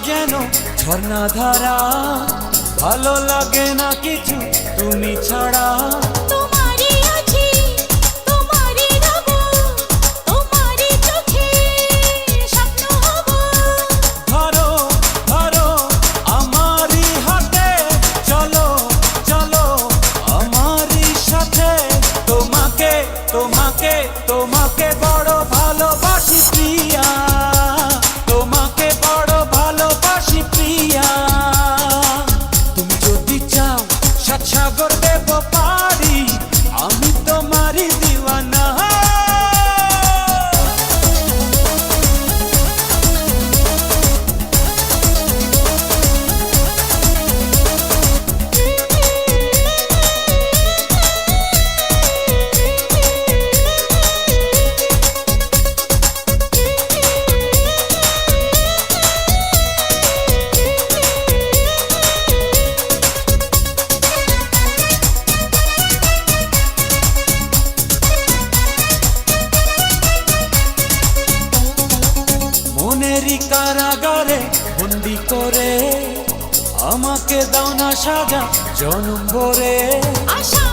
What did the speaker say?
যেন ঝর্ণাধারা ভালো লাগে না কিছু তুমি ছাড়া সাগর মনেরই কারাগারে বন্দি করে আমাকে দাও না সাজা জনম ভরে। আশা